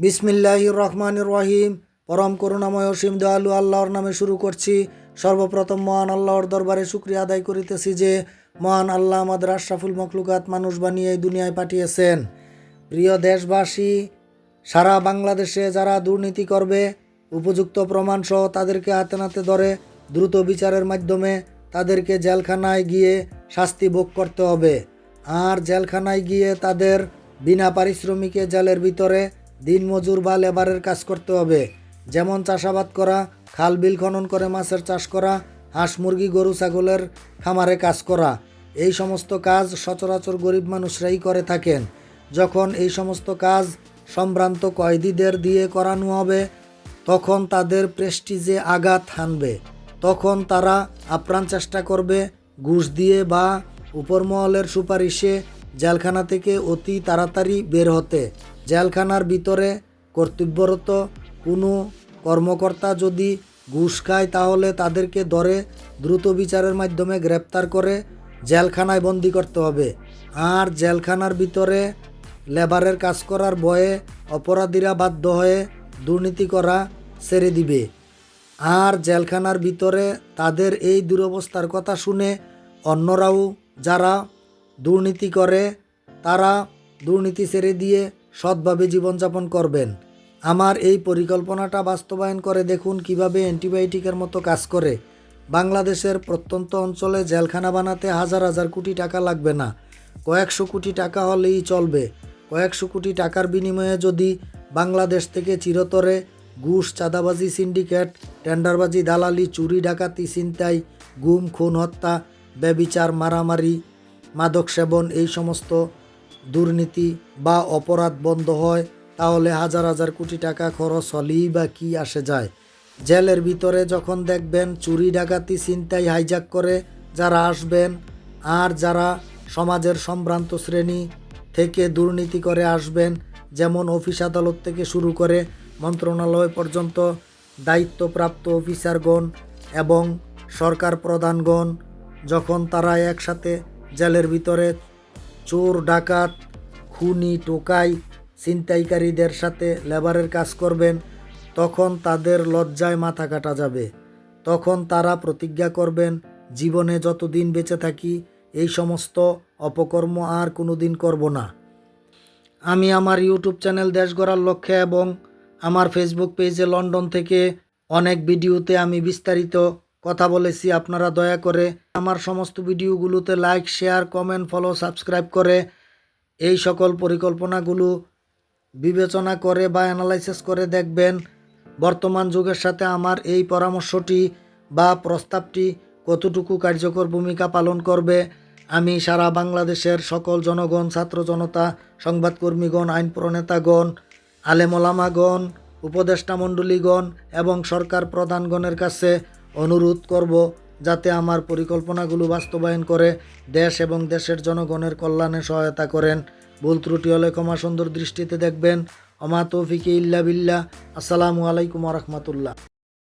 বিসমিল্লাহ রহমান রহিম। পরম করুণাময় অসীম দয়ালু আল্লাহর নামে শুরু করছি। সর্বপ্রথম মহান আল্লাহর দরবারে শুক্রিয়া আদায় করিতেছি যে মহান আল্লাহ আমাদের আশরাফুল মখলুকাত মানুষ বানিয়ে এই দুনিয়ায় পাঠিয়েছেন। প্রিয় দেশবাসী, সারা বাংলাদেশে যারা দুর্নীতি করবে, উপযুক্ত প্রমাণ সহ তাদেরকে হাতে নাতে ধরে দ্রুত বিচারের মাধ্যমে তাদেরকে জেলখানায় গিয়ে শাস্তি ভোগ করতে হবে। আর জেলখানায় গিয়ে তাদের বিনা পারিশ্রমিকে জেলের ভিতরে দিনমজুর বা লেবারের কাজ করতে হবে। যেমন চাষাবাদ করা, খাল বিল খনন করে মাছের চাষ করা, হাঁস, মুরগি, গরু, ছাগলের খামারে কাজ করা। এই সমস্ত কাজ সচরাচর গরিব মানুষরাই করে থাকেন। যখন এই সমস্ত কাজ সম্ভ্রান্ত কয়েদিদের দিয়ে করানো হবে, তখন তাদের প্রেস্টিজে আঘাত হানবে। তখন তারা আপ্রাণ চেষ্টা করবে, ঘুষ দিয়ে বা উপরমহলের সুপারিশে জেলখানা থেকে অতি তাড়াতাড়ি বের হতে। জেলখানার ভিতরে কর্তব্যরত কোনো কর্মকর্তা যদি ঘুষ খায় তাহলে তাদেরকে ধরে দ্রুত বিচারের মাধ্যমে গ্রেপ্তার করে জেলখানায় বন্দি করতে হবে। আর জেলখানার ভিতরে লেবারের কাজ করার ভয়ে অপরাধীরা বাধ্য হয়ে দুর্নীতি করা ছেড়ে দিবে। আর জেলখানার ভিতরে তাদের এই দুরবস্থার কথা শুনে অন্যরাও যারা দুর্নীতি করে, তারা দুর্নীতি ছেড়ে দিয়ে সৎভাবে জীবনযাপন করবেন। আমার এই পরিকল্পনাটা বাস্তবায়ন করে দেখুন কীভাবে অ্যান্টিবায়োটিকের মতো কাজ করে। বাংলাদেশের প্রত্যন্ত অঞ্চলে জেলখানা বানাতে হাজার হাজার কোটি টাকা লাগবে না। কয়েকশো কোটি টাকা হলেই চলবে। কয়েকশো কোটি টাকার বিনিময়ে যদি বাংলাদেশ থেকে চিরতরে ঘুষ, চাঁদাবাজি, সিন্ডিকেট, টেন্ডারবাজি, দালালি, চুরি, ডাকাতি, ছিনতাই, গুম, খুন, হত্যা, ব্যবিচার, মারামারি মাদক সেবন এই সমস্ত দুর্নীতি বা অপরাধ বন্ধ হয়, তাহলে হাজার হাজার কোটি টাকা খরচ হলেই বা কি আসে যায়? জেলের ভিতরে যখন দেখবেন চুরি, ডাকাতি, ছিনতাই হাইজাক করে যারা আসবেন আর যারা সমাজের সম্ভ্রান্ত শ্রেণি থেকে দুর্নীতি করে আসবেন, যেমন অফিস আদালত থেকে শুরু করে মন্ত্রণালয় পর্যন্ত দায়িত্বপ্রাপ্ত অফিসারগণ এবং সরকার প্রধানগণ, যখন তারা একসাথে জেলের ভিতরে চোর, ডাকাত, খুনি, টোকাই ছিনতাইকারীদের সাথে লেবারের কাজ করবেন, তখন তাদের লজ্জায় মাথা কাটা যাবে। তখন তারা প্রতিজ্ঞা করবেন, জীবনে যতদিন বেঁচে থাকি, এই সমস্ত অপকর্ম আর কোনো দিন করব না। আমি আমার ইউটিউব চ্যানেল দেশ গড়ার লক্ষ্যে এবং আমার ফেসবুক পেজে লন্ডন থেকে অনেক ভিডিওতে আমি বিস্তারিত কথা বলেছি, আপনারা দয়া করে আমার সমস্ত ভিডিওগুলোতে like share comment follow subscribe করে এই সকল পরিকল্পনাগুলো বিবেচনা করে বা অ্যানালাইসিস করে দেখবেন। বর্তমান যুগের সাথে আমার এই পরামর্শটি বা প্রস্তাবটি কতটুকু কার্যকর ভূমিকা পালন করবে, আমি সারা বাংলাদেশের সকল জনগণ, ছাত্র জনতা, সংবাদকর্মীগণ আইন প্রণেতাগণ আলেমলামাগণ উপদেষ্টা মণ্ডলীগণ এবং সরকার প্রধানগণের কাছে অনুরোধ করব যাতে আমার পরিকল্পনাগুলো বাস্তবায়ন করে দেশ এবং দেশের জনগণের কল্যাণে সহায়তা করেন। ভুল ত্রুটি হলে ক্ষমা সুন্দর দৃষ্টিতে দেখবেন। অমাতফিকে ইল্লা বিল্লা আসসালামু আলাইকুম রহমতুল্লাহ।